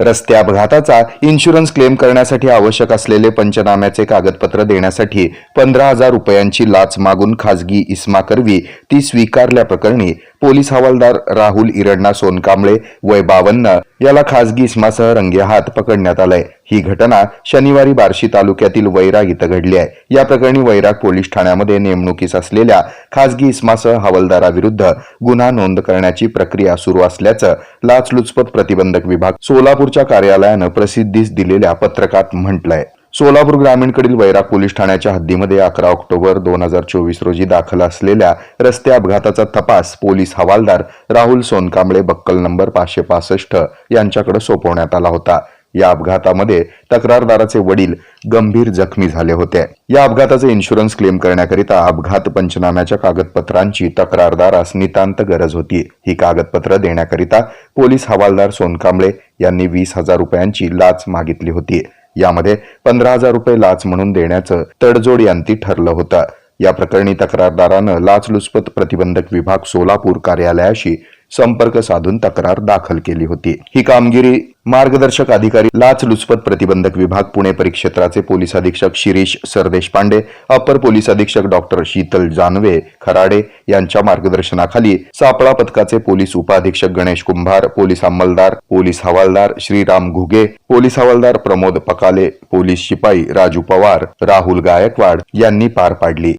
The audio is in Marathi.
रस्ते अपघाताचा इन्शुरन्स क्लेम करण्यासाठी आवश्यक असलेले पंचनाम्याचे कागदपत्र देण्यासाठी पंधरा हजार रुपयांची लाच मागून खासगी इस्मा करवी ती स्वीकारल्याप्रकरणी पोलीस हवालदार राहुल इरण्णा सोनकांबळे वय बावन्न याला खासगी रंगे रंगेहात पकडण्यात आलाय. ही घटना शनिवारी बार्शी तालुक्यातील वैराग इथं घडली आहे. या प्रकरणी वैराग पोलीस ठाण्यामध्ये नेमणुकीस असलेल्या खासगी इसमासह हवालदाराविरुद्ध गुन्हा नोंद करण्याची प्रक्रिया सुरू असल्याचं लाचलुचपत प्रतिबंधक विभाग सोलापूरच्या कार्यालयानं प्रसिद्धीस दिलेल्या पत्रकात म्हटलंय. सोलापूर ग्रामीणकडील वैरा पोलीस ठाण्याच्या हद्दीमध्ये अकरा ऑक्टोबर दोन हजार चोवीस रोजी दाखल असलेल्या रस्ते अपघाताचा तपास पोलीस हवालदार राहुल सोनकांबळे बक्कल नंबर पाचशे पासष्ट यांच्याकडे सोपवण्यात आला होता. या अपघातामध्ये तक्रारदाराचे वडील गंभीर जखमी झाले होते. या अपघाताचे इन्शुरन्स क्लेम करण्याकरिता अपघात पंचनाम्याच्या कागदपत्रांची तक्रारदारास नितांत गरज होती. ही कागदपत्र देण्याकरिता पोलीस हवालदार सोनकांबळे यांनी वीस हजार रुपयांची लाच मागितली होती. यामध्ये पंधरा हजार रुपये लाच म्हणून देण्याचं तडजोड यांती ठरलं होतं. या प्रकरणी तक्रारदारानं लाचलुचपत प्रतिबंधक विभाग सोलापूर कार्यालयाशी संपर्क साधून तक्रार दाखल केली होती. ही कामगिरी मार्गदर्शक अधिकारी लाचलुचपत प्रतिबंधक विभाग पुणे परिक्षेत्राचे पोलीस अधीक्षक शिरीष सरदेशपांडे अपर पोलीस अधीक्षक डॉक्टर शीतल जानवे खराडे यांच्या मार्गदर्शनाखाली सापळा पथकाचे पोलीस उपाधीक्षक गणेश कुंभार पोलीस अंमलदार पोलीस हवालदार श्रीराम घुगे पोलीस हवालदार प्रमोद पकाले पोलीस शिपाई राजू पवार राहुल गायकवाड यांनी पार पाडली.